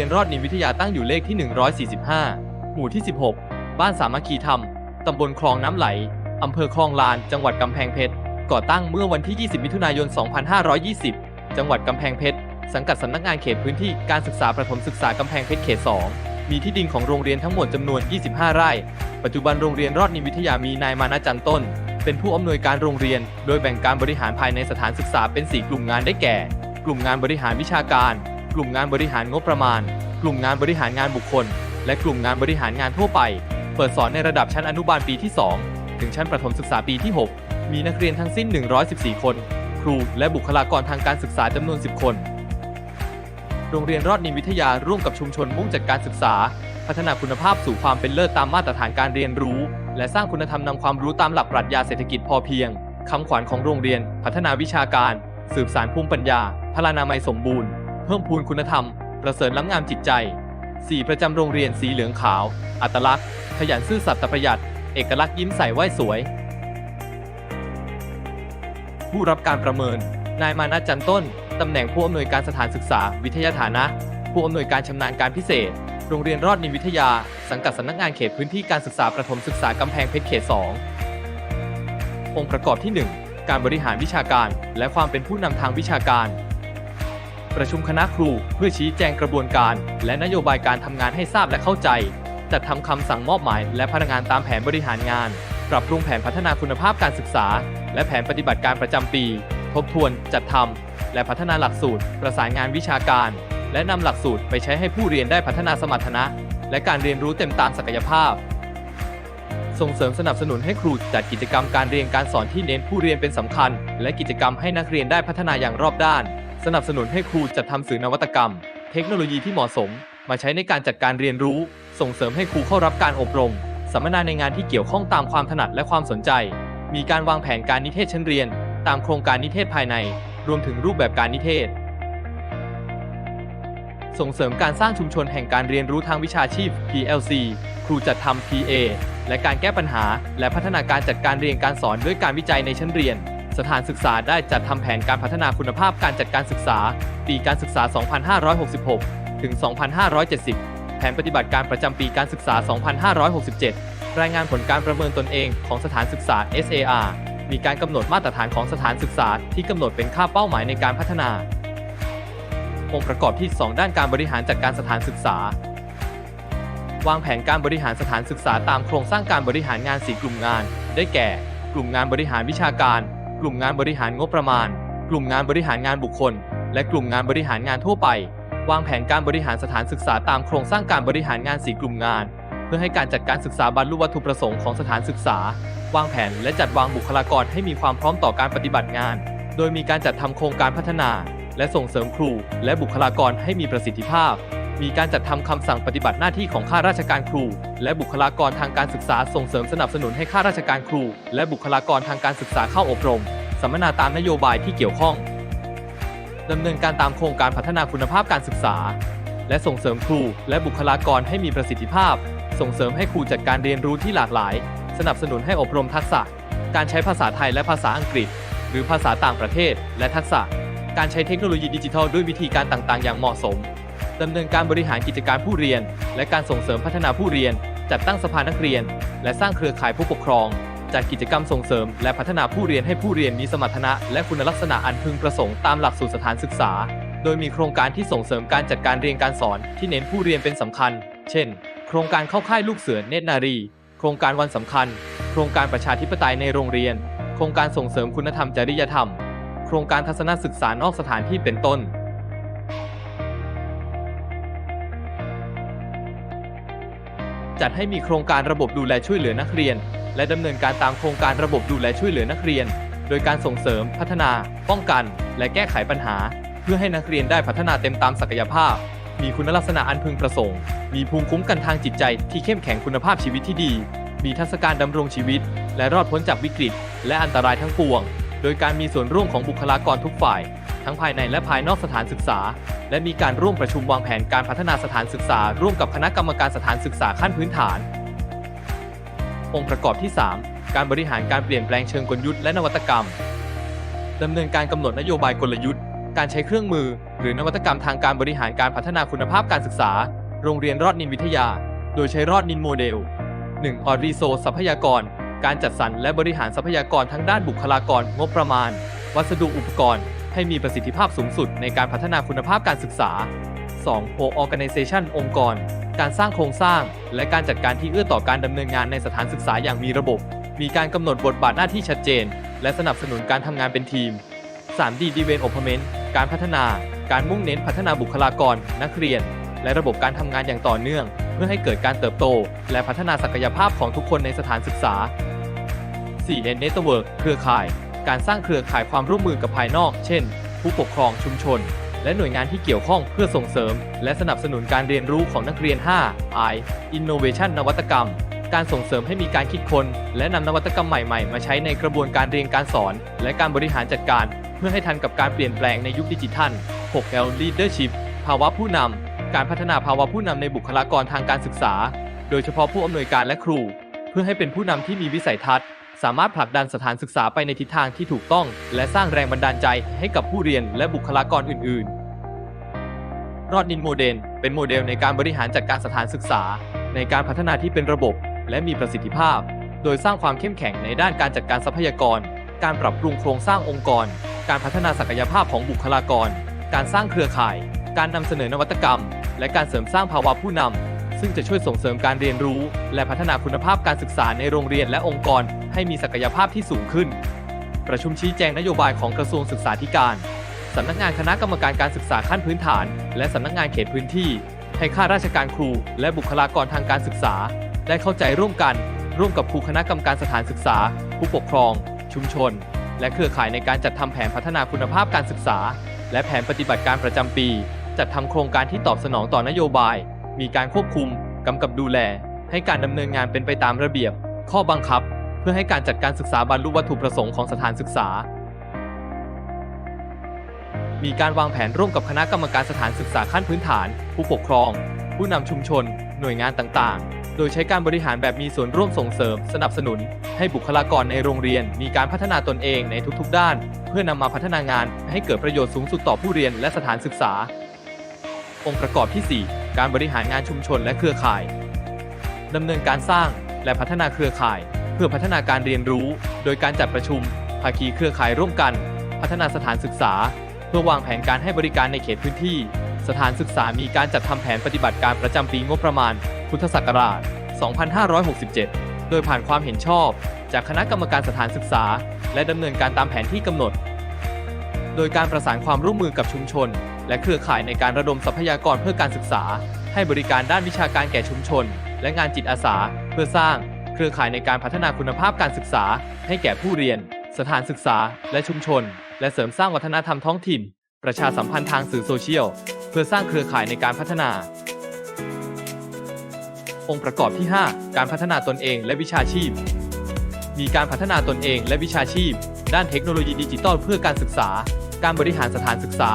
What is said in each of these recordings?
รียนรอดนินวิทยาตั้งอยู่เลขที่ 145 หมู่ที่ 16 บ้านสามัคคีธรรม ตำบลคลองน้ำไหล อำเภอคลองลาน จังหวัดกำแพงเพชร ก่อตั้งเมื่อวันที่ 20 มิถุนายน 2520 จังหวัดกำแพงเพชร สังกัดสำนักงานเขตพื้นที่การศึกษาประถมศึกษากำแพงเพชรเขต 2 มีที่ดินของโรงเรียนทั้งหมดจำนวน 25 ไร่ ปัจจุบันโรงเรียนรอดนินวิทยามีนายมานะจันต้น เป็นผู้อำนวยการโรงเรียน โดยแบ่งการบริหารภายในสถานศึกษาเป็น 4 กลุ่มงานได้แก่ กลุ่มงานบริหารวิชาการ กลุ่มงานบริหารงบประมาณ กลุ่มงานบริหารงานบุคคล และกลุ่มงานบริหารงานทั่วไป เปิดสอนในระดับชั้นอนุบาลปีที่ 2 ถึงชั้นประถมศึกษาปีที่ 6 มีนักเรียนทั้งสิ้น 114 คน ครูและบุคลากรทางการศึกษาจำนวน 10 คน โรงเรียนรอดนินวิทยาร่วมกับชุมชนมุ่งจัดการศึกษา พัฒนาคุณภาพสู่ความเป็นเลิศตามมาตรฐานการเรียนรู้ และสร้างคุณธรรมนำความรู้ตามหลักปรัชญาเศรษฐกิจพอเพียงคำขวัญของโรงเรียน พัฒนาวิชาการ สืบสารภูมิปัญญาพลานามัยสมบูรณ์ พิ่มพูนคุณธรรม ประเสริฐล้ำงามจิตใจสีประจำโรงเรียนสีเหลืองขาว อัตลักษณ์ ขยันซื่อสัตย์ประหยัด เอกลักษณ์ยิ้มใส่ไหวสวย ผู้รับการประเมิน นายมานะจันต้น ตำแหน่งผู้อำนวยการสถานศึกษา วิทยาฐานะ ผู้อำนวยการชำนาญการพิเศษ โรงเรียนรอดนินวิทยา สังกัดสำนักงานเขตพื้นที่การศึกษาประถมศึกษากำแพงเพชรเขต 2 องค์ประกอบที่ 1 การบริหารวิชาการ และความเป็นผู้นำทางวิชาการ ประชุมคณะครูเพื่อชี้แจงกระบวนการ และนโยบายการทำงานให้ทราบและเข้าใจ จัดทำคำสั่งมอบหมาย และพนักงานตามแผนบริหารงาน ปรับปรุงแผนพัฒนาคุณภาพการศึกษา และแผนปฏิบัติการประจำปี ทบทวน จัดทำและพัฒนาหลักสูตร ประสานงานวิชาการ และนำหลักสูตรไปใช้ให้ผู้เรียนได้พัฒนาสมรรถนะ และการเรียนรู้เต็มตามศักยภาพ ส่งเสริมสนับสนุนให้ครูจัดกิจกรรมการเรียนการสอนที่เน้นผู้เรียนเป็นสำคัญ และกิจกรรมให้นักเรียนได้พัฒนาอย่างรอบด้าน สนับสนุนให้ครูจัดทำสื่อนวัตกรรม เทคโนโลยีที่เหมาะสม มาใช้ในการจัดการเรียนรู้ ส่งเสริมให้ครูเข้ารับการอบรม สัมมนาในงานที่เกี่ยวข้องตามความถนัดและความสนใจ มีการวางแผนการนิเทศชั้นเรียน ตามโครงการนิเทศภายใน รวมถึงรูปแบบการนิเทศ ส่งเสริมการสร้างชุมชนแห่งการเรียนรู้ทางวิชาชีพ PLC ครูจัดทำ PA และการแก้ปัญหา และพัฒนาการจัดการเรียนการสอนด้วยการวิจัยในชั้นเรียน สถานศึกษาได้จัดทำแผนการพัฒนาคุณภาพการจัดการศึกษา ปีการศึกษา 2566 ถึง 2570 แผนปฏิบัติการประจำปีการศึกษา 2567 รายงานผลการประเมินตนเองของสถานศึกษา SAR มีการกำหนดมาตรฐานของสถานศึกษาที่กำหนดเป็นค่าเป้าหมายในการพัฒนา องค์ประกอบที่ 2 ด้านการบริหารจัดการสถานศึกษา วางแผนการบริหารสถานศึกษาตามโครงสร้างการบริหารงาน 4 กลุ่มงาน ได้แก่ กลุ่มงานบริหารวิชาการ กลุ่มงานบริหารงบประมาณ กลุ่มงานบริหารงานบุคคล และกลุ่มงานบริหารงานทั่วไป วางแผนการบริหารสถานศึกษาตามโครงสร้างการบริหารงาน4กลุ่มงาน เพื่อให้การจัดการศึกษาบรรลุวัตถุประสงค์ของสถานศึกษา วางแผนและจัดวางบุคลากรให้มีความพร้อมต่อการปฏิบัติงาน โดยมีการจัดทำโครงการพัฒนา และส่งเสริมครู และบุคลากรให้มีประสิทธิภาพ มีการจัดทำคำสั่งปฏิบัติหน้าที่ของข้าราชการครู และบุคลากรทางการศึกษาส่งเสริมสนับสนุนให้ข้าราชการครู และบุคลากรทางการศึกษาเข้าอบรม สัมมนาตามนโยบายที่เกี่ยวข้องดำเนินการตามโครงการพัฒนาคุณภาพการศึกษา และส่งเสริมครูและบุคลากรให้มีประสิทธิภาพ ส่งเสริมให้ครูจัดการเรียนรู้ที่หลากหลาย สนับสนุนให้อบรมทักษะ การใช้ภาษาไทยและภาษาอังกฤษ หรือภาษาต่างประเทศ และทักษะ การใช้เทคโนโลยีดิจิทัลด้วยวิธีการต่างๆ อย่างเหมาะสม ดำเนินการบริหารกิจการผู้เรียน และการส่งเสริมพัฒนาผู้เรียน จัดตั้งสภานักเรียน และสร้างเครือข่ายผู้ปกครอง จัดกิจกรรมส่งเสริม และพัฒนาผู้เรียนให้ผู้เรียนมีสมรรถนะ และคุณลักษณะอันพึงประสงค์ตามหลักสูตรสถานศึกษา โดยมีโครงการที่ส่งเสริมการจัดการเรียนการสอนที่เน้นผู้เรียนเป็นสำคัญ เช่น โครงการเข้าค่ายลูกเสือเนตรนารี โครงการวันสำคัญ โครงการประชาธิปไตยในโรงเรียน โครงการส่งเสริมคุณธรรมจริยธรรม โครงการทัศนศึกษานอกสถานที่เป็นต้น จัดให้มีโครงการระบบดูแลช่วยเหลือนักเรียน และดำเนินการตามโครงการระบบดูแลช่วยเหลือนักเรียน โดยการส่งเสริม พัฒนา ป้องกัน และแก้ไขปัญหา เพื่อให้นักเรียนได้พัฒนาเต็มตามศักยภาพ มีคุณลักษณะอันพึงประสงค์ มีภูมิคุ้มกันทางจิตใจ ที่เข้มแข็งคุณภาพชีวิตที่ดี มีทัศการดำรงชีวิต และรอดพ้นจากวิกฤต และอันตรายทั้งปวง โดยการมีส่วนร่วมของบุคลากรทุกฝ่าย ทั้งภายในและภายนอกสถานศึกษา และมีการร่วมประชุมวางแผนการพัฒนาสถานศึกษา ร่วมกับคณะกรรมการสถานศึกษาขั้นพื้นฐาน องค์ประกอบที่ 3 การบริหารการเปลี่ยนแปลงเชิงกลยุทธ์และนวัตกรรมดำเนินการกำหนดนโยบายกลยุทธ์ การใช้เครื่องมือ หรือนวัตกรรมทางการบริหารการพัฒนาคุณภาพการศึกษา โรงเรียนรอดนินวิทยา โดยใช้รอดนินโมเดล 1. ออรีโซทรัพยากร การจัดสรรและบริหารทรัพยากรทั้งด้านบุคลากร งบประมาณ วัสดุอุปกรณ์ ให้มีประสิทธิภาพสูงสุดในการพัฒนาคุณภาพการศึกษา 2. Co Organization องค์กร การสร้างโครงสร้าง และการจัดการที่เอื้อต่อการดำเนินงานในสถานศึกษาอย่างมีระบบ มีการกำหนดบทบาทหน้าที่ชัดเจน และสนับสนุนการทำงานเป็นทีม 3D Development การพัฒนา การมุ่งเน้นพัฒนาบุคลากร นักเรียน และระบบการทำงานอย่างต่อเนื่อง เพื่อให้เกิดการเติบโต และพัฒนาศักยภาพของทุกคนในสถานศึกษา 4. Network เครือข่าย การสร้างเครือข่ายความร่วมมือกับภายนอก เช่น ผู้ปกครองชุมชน และหน่วยงานที่เกี่ยวข้องเพื่อส่งเสริม และสนับสนุนการเรียนรู้ของนักเรียน 5. I Innovation นวัตกรรม การส่งเสริมให้มีการคิดค้นและนำนวัตกรรมใหม่ๆ มาใช้ในกระบวนการเรียนการสอน และการบริหารจัดการ เพื่อให้ทันกับการเปลี่ยนแปลงในยุคดิจิทัล 6. L Leadership ภาวะผู้นำการพัฒนาภาวะผู้นำในบุคลากรทางการศึกษา โดยเฉพาะผู้อำนวยการและครู เพื่อให้เป็นผู้นำที่มีวิสัยทัศน์ สามารถผลักดันสถานศึกษาไปในทิศทางที่ถูกต้อง และสร้างแรงบันดาลใจให้กับผู้เรียนและบุคลากรอื่น ๆ รอดนินโมเดลเป็นโมเดลในการบริหารจัดการสถานศึกษา ในการพัฒนาที่เป็นระบบ และมีประสิทธิภาพ โดยสร้างความเข้มแข็งในด้านการจัดการทรัพยากร การปรับปรุงโครงสร้างองค์กร การพัฒนาศักยภาพของบุคลากร การสร้างเครือข่าย การนำเสนอนวัตกรรม และการเสริมสร้างภาวะผู้นำ ซึ่งจะช่วยส่งเสริมการเรียนรู้ และพัฒนาคุณภาพการศึกษาในโรงเรียนและองค์กร ให้มีศักยภาพที่สูงขึ้น ประชุมชี้แจงนโยบายของกระทรวงศึกษาธิการสำนักงานคณะกรรมการการศึกษาขั้นพื้นฐาน และสำนักงานเขตพื้นที่ ให้ข้าราชการครู และบุคลากรทางการศึกษา ได้เข้าใจร่วมกัน ร่วมกับครูคณะกรรมการสถานศึกษา ผู้ปกครอง ชุมชน และเครือข่ายในการจัดทำแผนพัฒนาคุณภาพการศึกษา และแผนปฏิบัติการประจำปี จัดทำโครงการที่ตอบสนองต่อนโยบาย มีการควบคุมกำกับดูแล ให้การดำเนินงานเป็นไปตามระเบียบ ข้อบังคับ เพื่อให้การจัดการศึกษาบรรลุวัตถุประสงค์ของสถานศึกษา มีการวางแผนร่วมกับคณะกรรมการสถานศึกษาขั้นพื้นฐาน ผู้ปกครอง ผู้นำชุมชน หน่วยงานต่างๆ โดยใช้การบริหารแบบมีส่วนร่วมส่งเสริม สนับสนุน ให้บุคลากรในโรงเรียน มีการพัฒนาตนเองในทุกๆ ด้าน เพื่อนำมาพัฒนางาน ให้เกิดประโยชน์สูงสุดต่อผู้เรียนและสถานศึกษาองค์ประกอบที่ 4การบริหารงานชุมชนและเครือข่ายดำเนินการสร้างและพัฒนาเครือข่าย เพื่อพัฒนาการเรียนรู้ โดยการจัดประชุมภาคีเครือข่ายร่วมกัน พัฒนาสถานศึกษา เพื่อวางแผนการให้บริการในเขตพื้นที่ สถานศึกษามีการจัดทำแผนปฏิบัติการประจำปีงบประมาณ พุทธศักราช 2567 โดยผ่านความเห็นชอบ จากคณะกรรมการสถานศึกษา และดำเนินการตามแผนที่กำหนด โดยการประสานความร่วมมือกับชุมชน และเครือข่ายในการระดมทรัพยากรเพื่อการศึกษา ให้บริการด้านวิชาการแก่ชุมชน และงานจิตอาสา เพื่อสร้าง เครือข่ายในการพัฒนาคุณภาพการศึกษา ให้แก่ผู้เรียน สถานศึกษา และชุมชน และเสริมสร้างวัฒนธรรมท้องถิ่น ประชาสัมพันธ์ทางสื่อโซเชียล เพื่อสร้างเครือข่ายในการพัฒนา องค์ประกอบที่ 5 การพัฒนาตนเองและวิชาชีพ มีการพัฒนาตนเองและวิชาชีพด้านเทคโนโลยีดิจิทัลเพื่อการศึกษา การบริหารสถานศึกษา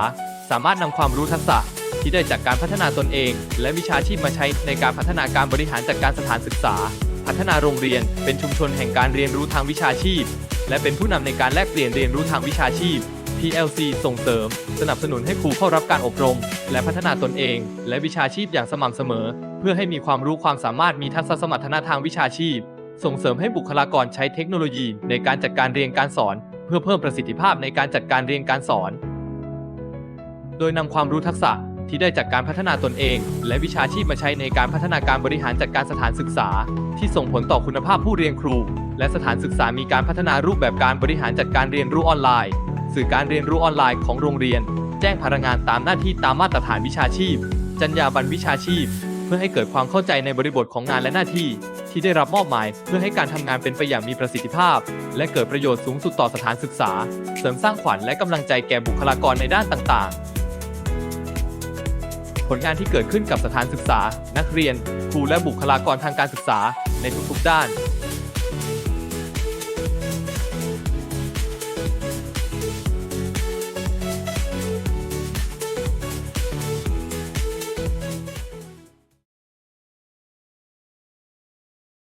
สามารถนำความรู้ทักษะที่ได้จากการพัฒนาตนเอง และวิชาชีพมาใช้ในการพัฒนาการบริหารจัดการสถานศึกษา พัฒนาโรงเรียนเป็นชุมชนแห่งการเรียนรู้ทางวิชาชีพ และเป็นผู้นำในการแลกเปลี่ยนเรียนรู้ทางวิชาชีพ PLC ส่งเสริม สนับสนุนให้ครูเข้ารับการอบรม และพัฒนาตนเอง และวิชาชีพอย่างสม่ำเสมอ เพื่อให้มีความรู้ความสามารถมีทักษะสมรรถนะทางวิชาชีพ ส่งเสริมให้บุคลากรใช้เทคโนโลยีในการจัดการเรียนการสอน เพื่อเพิ่มประสิทธิภาพในการจัดการเรียนการสอน โดยนำความรู้ทักษะที่ได้จากการพัฒนาตนเอง และวิชาชีพมาใช้ในการพัฒนาการบริหารจัดการสถานศึกษา ที่ส่งผลต่อคุณภาพผู้เรียนครู และสถานศึกษามีการพัฒนารูปแบบการบริหารจัดการเรียนรู้ออนไลน์ สื่อการเรียนรู้ออนไลน์ของโรงเรียน แจ้งพนักงานตามหน้าที่ตามมาตรฐานวิชาชีพ จรรยาบรรณวิชาชีพ เพื่อให้เกิดความเข้าใจในบริบทของงานและหน้าที่ ที่ได้รับมอบหมาย เพื่อให้การทำงานเป็นไปอย่างมีประสิทธิภาพ และเกิดประโยชน์สูงสุดต่อสถานศึกษา เสริมสร้างขวัญและกำลังใจแก่บุคลากรในด้านต่าง ๆ ผลงานที่เกิดขึ้นกับสถานศึกษา นักเรียน ครูและบุคลากรทางการศึกษา ในทุกๆด้าน